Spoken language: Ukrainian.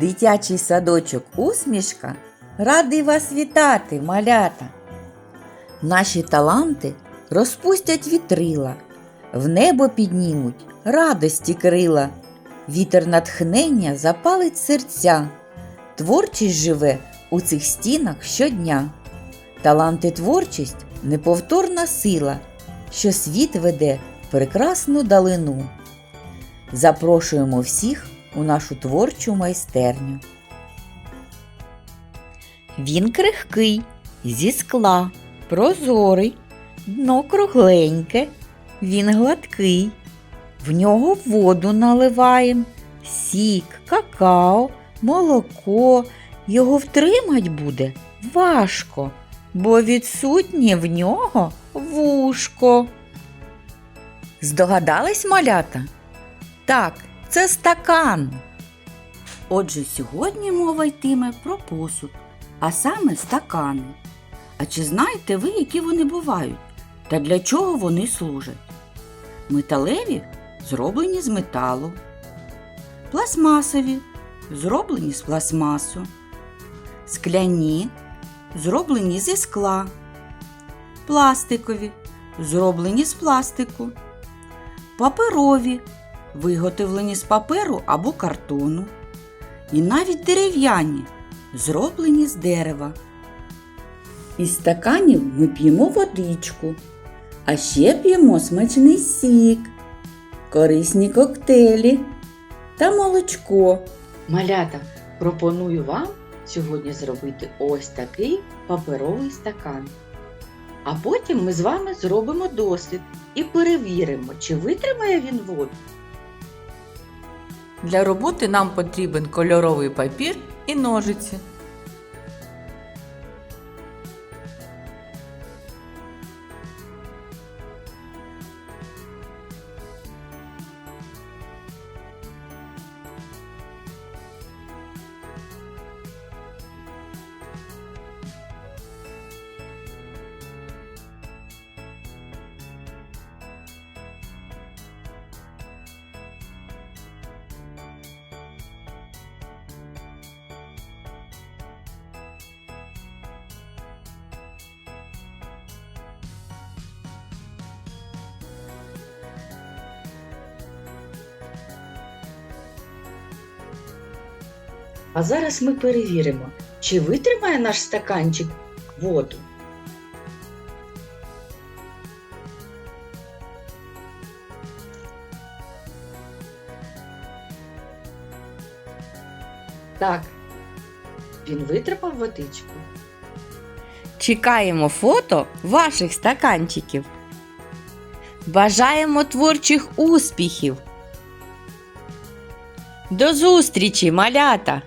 Дитячий садочок усмішка радий вас вітати, малята. Наші таланти розпустять вітрила, в небо піднімуть радості крила. Вітер натхнення запалить серця. Творчість живе у цих стінах щодня. Таланти творчість неповторна сила, що світ веде прекрасну далину. Запрошуємо всіх у нашу творчу майстерню. Він крихкий, зі скла, прозорий, дно кругленьке, він гладкий. В нього воду наливаєм, сік, какао, молоко. Його втримать буде важко, бо відсутнє в нього вушко. Здогадались малята? Так, це стакан. Отже, сьогодні мова йтиме про посуд, а саме стакани. А чи знаєте ви, які вони бувають та для чого вони служать? Металеві зроблені з металу, пластмасові зроблені з пластмасу, скляні зроблені зі скла, пластикові зроблені з пластику, паперові виготовлені з паперу або картону, і навіть дерев'яні, зроблені з дерева. Із стаканів ми п'ємо водичку, а ще п'ємо смачний сік, корисні коктейлі та молочко. Малята, пропоную вам сьогодні зробити ось такий паперовий стакан. А потім ми з вами зробимо дослід і перевіримо, чи витримає він воду. Для роботи нам потрібен кольоровий папір і ножиці. А зараз ми перевіримо, чи витримає наш стаканчик воду. Так, він витримав водичку. Чекаємо фото ваших стаканчиків. Бажаємо творчих успіхів. До зустрічі, малята!